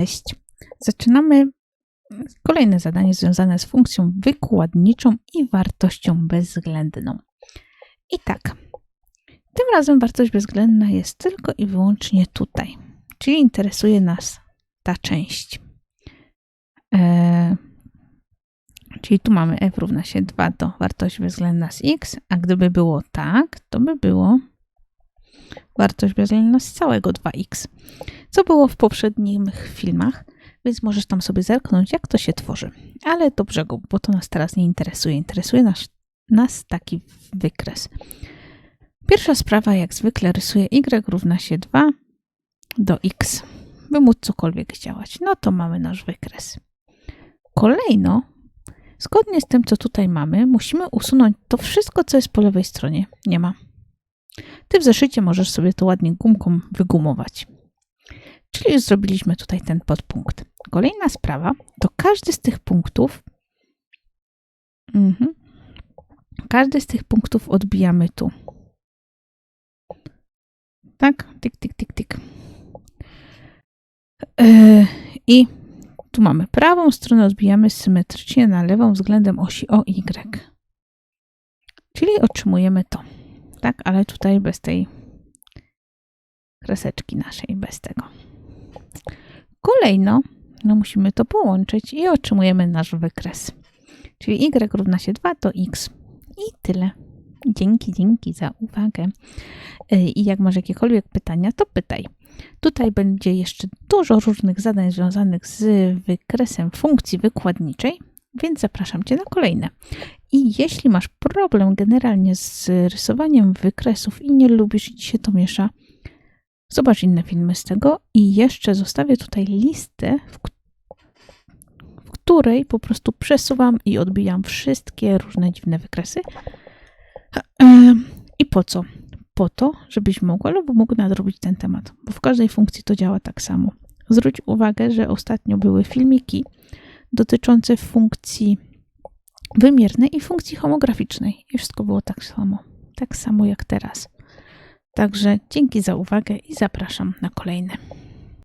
Cześć. Zaczynamy kolejne zadanie związane z funkcją wykładniczą i wartością bezwzględną. I tak, tym razem wartość bezwzględna jest tylko i wyłącznie tutaj, czyli interesuje nas ta część. E, czyli tu mamy f równa się 2 to wartość bezwzględna z x, a gdyby było tak, to by było wartość bezwzględna z całego 2x, co było w poprzednich filmach, więc możesz tam sobie zerknąć, jak to się tworzy. Ale do brzegu, bo to nas teraz nie interesuje. Interesuje nas, nas taki wykres. Pierwsza sprawa, jak zwykle, rysuję y równa się 2 do x, by móc cokolwiek działać. No to mamy nasz wykres. Kolejno, zgodnie z tym, co tutaj mamy, musimy usunąć to wszystko, co jest po lewej stronie. Nie ma. Ty w zeszycie możesz sobie to ładnie gumką wygumować. Czyli już zrobiliśmy tutaj ten podpunkt. Kolejna sprawa to każdy z tych punktów, mhm, każdy z tych punktów odbijamy tu. Tak? Tik, tik, tik, tik. Yy, I tu mamy prawą stronę, odbijamy symetrycznie na lewą względem osi OY. Czyli otrzymujemy to. Tak, ale tutaj bez tej kreseczki naszej, bez tego. Kolejno no musimy to połączyć i otrzymujemy nasz wykres. Czyli y równa się 2 to x. I tyle. Dzięki, dzięki za uwagę. Y, I jak masz jakiekolwiek pytania, to pytaj. Tutaj będzie jeszcze dużo różnych zadań związanych z wykresem funkcji wykładniczej, więc zapraszam Cię na kolejne. I jeśli masz problem generalnie z rysowaniem wykresów i nie lubisz i Ci się to miesza, zobacz inne filmy z tego i jeszcze zostawię tutaj listę, w, której po prostu przesuwam i odbijam wszystkie różne dziwne wykresy. I po co? Po to, żebyś mogła lub mógł nadrobić ten temat, bo w każdej funkcji to działa tak samo. Zwróć uwagę, że ostatnio były filmiki dotyczące funkcji wymiernej i funkcji homograficznej. I wszystko było tak samo. Tak samo jak teraz. Także dzięki za uwagę i zapraszam na kolejne.